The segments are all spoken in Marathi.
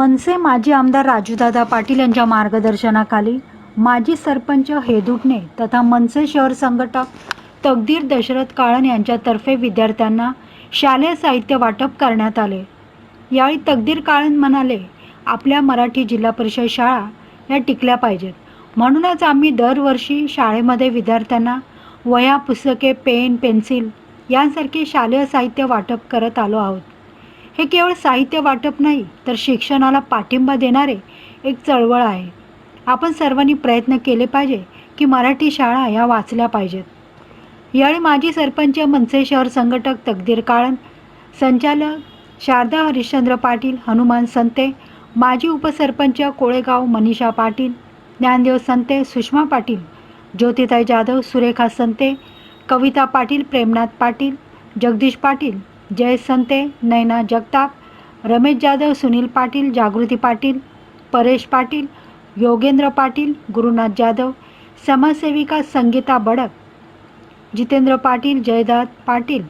मनसे माजी आमदार राजूदादा पाटील यांच्या मार्गदर्शनाखाली माजी सरपंच हेदुटणे तथा मनसे शहर संघटक तकदीर दशरथ काळन यांच्यातर्फे विद्यार्थ्यांना शालेय साहित्य वाटप करण्यात आले. यावेळी तकदीर काळन म्हणाले आपल्या मराठी जिल्हा परिषद शाळा या टिकल्या पाहिजेत. म्हणूनच आम्ही दरवर्षी शाळेमध्ये विद्यार्थ्यांना वह्या पुस्तके पेन पेन्सिल यांसारखे शालेय साहित्य वाटप करत आलो आहोत. हे केवळ साहित्य वाटप नाही तर शिक्षणाला पाठिंबा देणारे एक चळवळ आहे. आपण सर्वांनी प्रयत्न केले पाहिजे की मराठी शाळा ह्या वाचल्या पाहिजेत. यावेळी माजी सरपंच मनसे शहर संघटक तकदीर काळन संचालक शारदा हरिश्चंद्र पाटील हनुमान संते माजी उपसरपंच कोळेगाव मनीषा पाटील ज्ञानदेव संते सुषमा पाटील ज्योतिताई जाधव सुरेखा संते कविता पाटील प्रेमनाथ पाटील जगदीश पाटील जय संते नैना जगताप रमेश जाधव सुनील पाटील जागृती पाटील परेश पाटील योगेंद्र पाटील गुरुनाथ जाधव समाजसेविका संगीता बडक जितेंद्र पाटील जयदाद पाटील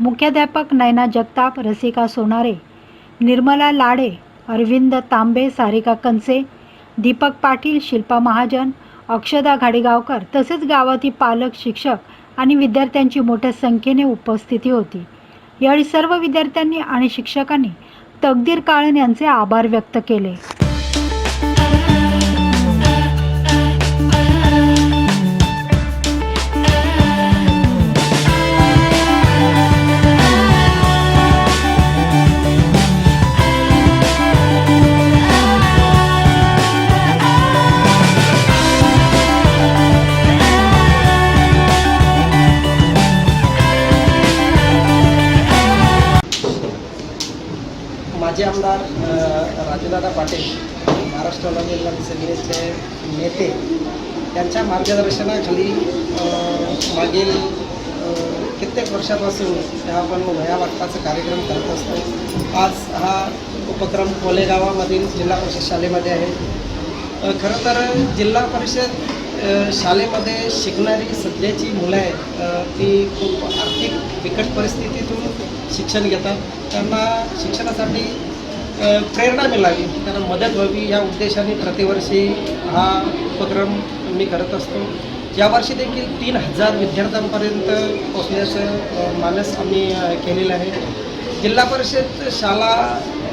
मुख्याध्यापक नैना जगताप रसिका सोनारे निर्मला लाडे अरविंद तांबे सारिका कंसे दीपक पाटील शिल्पा महाजन अक्षदा घाडेगावकर तसेच गावातील पालक शिक्षक आणि विद्यार्थ्यांची मोठ्या संख्येने उपस्थिती होती. यावेळी सर्व विद्यार्थ्यांनी आणि शिक्षकांनी तकदीर काळन यांचे आभार व्यक्त केले. माजी आमदार राजूदादा पाटील महाराष्ट्र नवनिर्माण सेनेचे नेते त्यांच्या मार्गदर्शनाखाली मागील कित्येक वर्षापासून हे आपण वया वाटपाचा कार्यक्रम करत असतो. आज हा उपक्रम कोलेगावामधील जिल्हा परिषद शाळेमध्ये आहे. खरं तर जिल्हा परिषद शाळेमध्ये शिकणारी सध्याची मुलं आहेत ती खूप आर्थिक बिकट परिस्थितीतून शिक्षण घेतात. त्यांना शिक्षणासाठी प्रेरणा मिळावी त्यांना मदत व्हावी या उद्देशाने प्रतिवर्षी हा उपक्रम मी करत असतो. यावर्षी देखील तीन हजार विद्यार्थ्यांपर्यंत पोचण्याचं मानस आम्ही केलेलं आहे. जिल्हा परिषद शाळा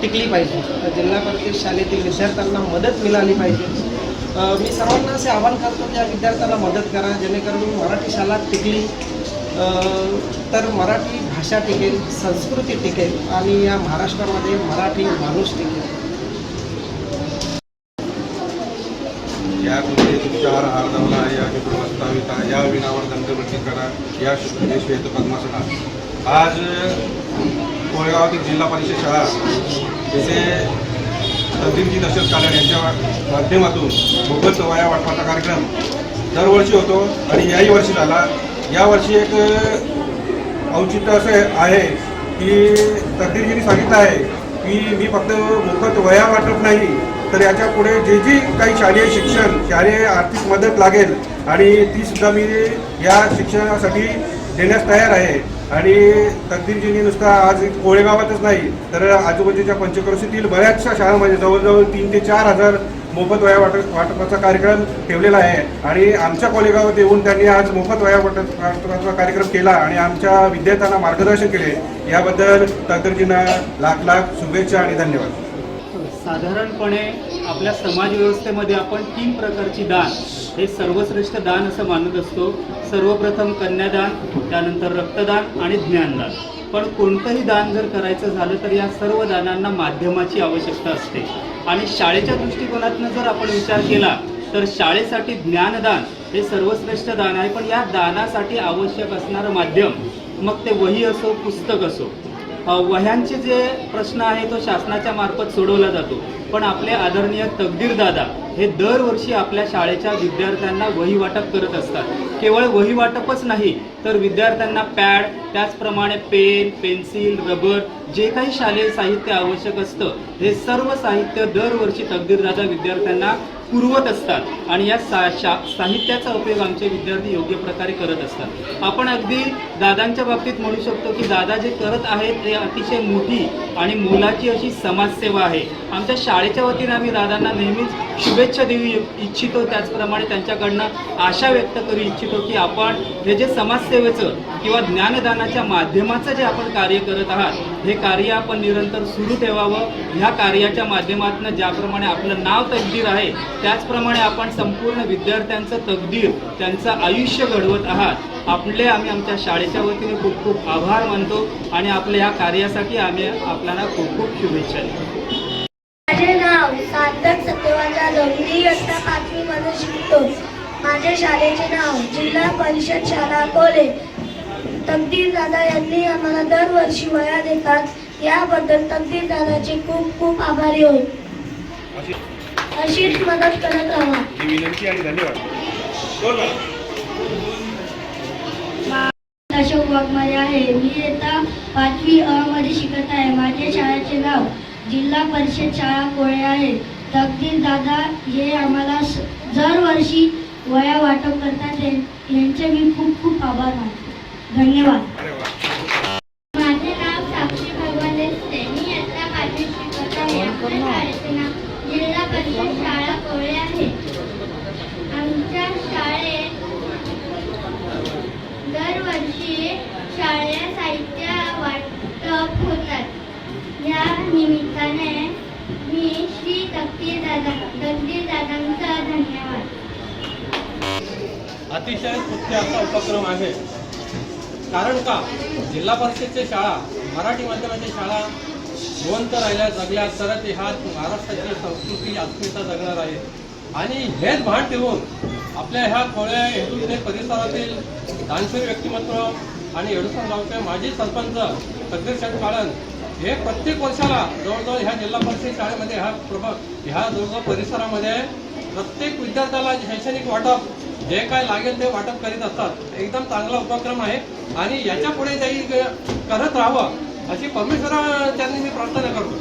टिकली पाहिजे. जिल्हा परिषद शाळेतील विद्यार्थ्यांना मदत मिळाली पाहिजे. मी सर्वांना असे आवाहन करतो की या विद्यार्थ्याला मदत करा जेणेकरून मराठी शाळा टिकली. तर मराठी भाषा टिकेल संस्कृती टिकेल आणि या महाराष्ट्रामध्ये मराठी माणूस टिकेल. या गोष्टी तुमच्यावर हार धावला या शुक्र प्रस्ताविता या विनावर दंडवृत्ती करा या शुक्र श्वेत पद्मासना आज कोळेगावातील जिल्हा परिषद शाळा तिथे तंदीरजी दशरथ कालड यांच्या माध्यमातून मोफत वाया वाटपाचा कार्यक्रम दरवर्षी होतो आणि याही वर्षी झाला. यावर्षी एक औचित्य असं आहे की तकदीरजीने सांगितलं आहे की मी फक्त मोफत वया वाटत नाही तर याच्यापुढे जे जी काही शालेय शिक्षण शालेय आर्थिक मदत लागेल आणि ती सुद्धा मी या शिक्षणासाठी देण्यास तयार आहे. आणि तकदीरजींनी नुसता आज कोळेगावातच नाही तर आजूबाजूच्या पंचक्रोशीतील बऱ्याचशा शाळांमध्ये जवळजवळ तीन ते चार हजार मोफत वया वाटप वाटपाचा कार्यक्रम ठेवलेला आहे. आणि आमच्या कोळेगावात येऊन त्यांनी आज मोफत वया वाटप वाटपाचा कार्यक्रम केला आणि आमच्या विद्यार्थ्यांना मार्गदर्शन केले. याबद्दल तकदीरजींना लाख लाख शुभेच्छा आणि धन्यवाद. साधारणपणे आपल्या समाज व्यवस्थेमध्ये आपण तीन प्रकारची दान हे सर्वश्रेष्ठ दान असं मानत असतो. सर्वप्रथम कन्यादान त्यानंतर रक्तदान आणि ज्ञानदान. पण कोणतंही दान जर करायचं झालं तर या सर्व दानांना माध्यमाची आवश्यकता असते. आणि शाळेच्या दृष्टिकोनातनं जर आपण विचार केला तर शाळेसाठी ज्ञानदान हे सर्वश्रेष्ठ दान आहे. पण या दानासाठी आवश्यक असणारं माध्यम मग ते वही असो पुस्तक असो वह्यांचे जे प्रश्न आहे तो शासनाच्या मार्फत सोडवला जातो. पण आपले आदरणीय तकदीर दादा हे दरवर्षी आपल्या शाळेच्या विद्यार्थ्यांना वही वाटप करत असतात. केवळ वही वाटपच नाही तर विद्यार्थ्यांना पॅड त्याचप्रमाणे पेन पेन्सिल रबर जे काही शालेय साहित्य आवश्यक असतं हे सर्व साहित्य दरवर्षी तकदीर दादा विद्यार्थ्यांना पुरवत असतात आणि या सा शा साहित्याचा उपयोग आमचे विद्यार्थी योग्य प्रकारे करत असतात. आपण अगदी दादांच्या बाबतीत म्हणू शकतो की दादा जे करत आहेत ते अतिशय मोठी आणि मोलाची अशी समाजसेवा आहे. आमच्या शाळेच्या वतीने आम्ही दादांना नेहमीच शुभेच्छा देऊ इच्छितो. त्याचप्रमाणे त्यांच्याकडनं आशा व्यक्त करू इच्छितो की आपण हे जे समाजसेवेचं किंवा ज्ञानदानाच्या माध्यमाचं जे आपण कार्य करत आहात हे कार्य आपण निरंतर सुरू ठेवावं. ह्या कार्याच्या माध्यमातून ज्याप्रमाणे आपलं नाव तकदीर आहे त्याचप्रमाणे आपण संपूर्ण विद्यार्थ्यांचं तकदीर त्यांचं आयुष्य घडवत आहात. आपले आम्ही आमच्या शाळेच्या वतीने खूप खूप आभार मानतो आणि आपल्या ह्या कार्यासाठी आम्ही आपल्याला खूप खूप शुभेच्छा देतो. माझे नाव सार्थक सत्यवान जाधव मी इयत्ता पाचवी मध्ये शिकतो. माझ्या शाळेचे नाव जिल्हा परिषद शाळा कोले तकदीर दादा यांनी आम्हाला दरवर्षी वया देतात. याबद्दल तकदीर दादाचे खूप खूप आभारी होय अशीच मदत करत राहा. विनंती आणि धन्यवाद. अशोक वाघमारे आहे. मी इयत्ता पाचवी अ मध्ये शिकत आहे. माझ्या शाळेचे नाव जिल्हा परिषद शाळा कोळे आहे. तकदीर दादा हे आम्हाला दरवर्षी वया वाटप करतात. यांचे मी खूप खूप आभार मानतो. धन्यवाद. माझे नाव साक्षी भगवान देसते मी इयत्ता पाचवी शिकत आहे. आमच्या शाळेचे नाव जिल्हा परिषद शाळा कोळे आहे. आमच्या शाळेत दरवर्षी शाळेत साहित्य वाटप होतात. या निमित्ताने मी श्री तकदीर दादा तकदीर दादांचा धन्यवाद. अतिशय स्तुत्य असा उपक्रम आहे. कारण का? जिल्हा परिषदच्या शाळा मराठी माध्यमाच्या शाळा जिवंत राहिल्या जगल्या तरच ह्या महाराष्ट्राची संस्कृती अस्मिता जगणार आहे. आणि हेच भान ठेवून आपल्या ह्या कोळ्या हेतूने परिसरातील दानशूर व्यक्तिमत्व आणि येडूसन गावचे माजी सरपंच तकदीर शेठ काळन हे प्रत्येक वर्षाला जवळजवळ ह्या जिल्हा परिषद शाळेमध्ये ह्या प्रभ ह्या जवळजवळ परिसरामध्ये प्रत्येक विद्यार्थ्याला शैक्षणिक वाटप जे काय लागेल ते वाटप करीत असतात. एकदम चांगला उपक्रम आहे. आणि याच्यापुढे काही करत राहावं अशी परमेश्वरा त्यांनी मी प्रार्थना करतो.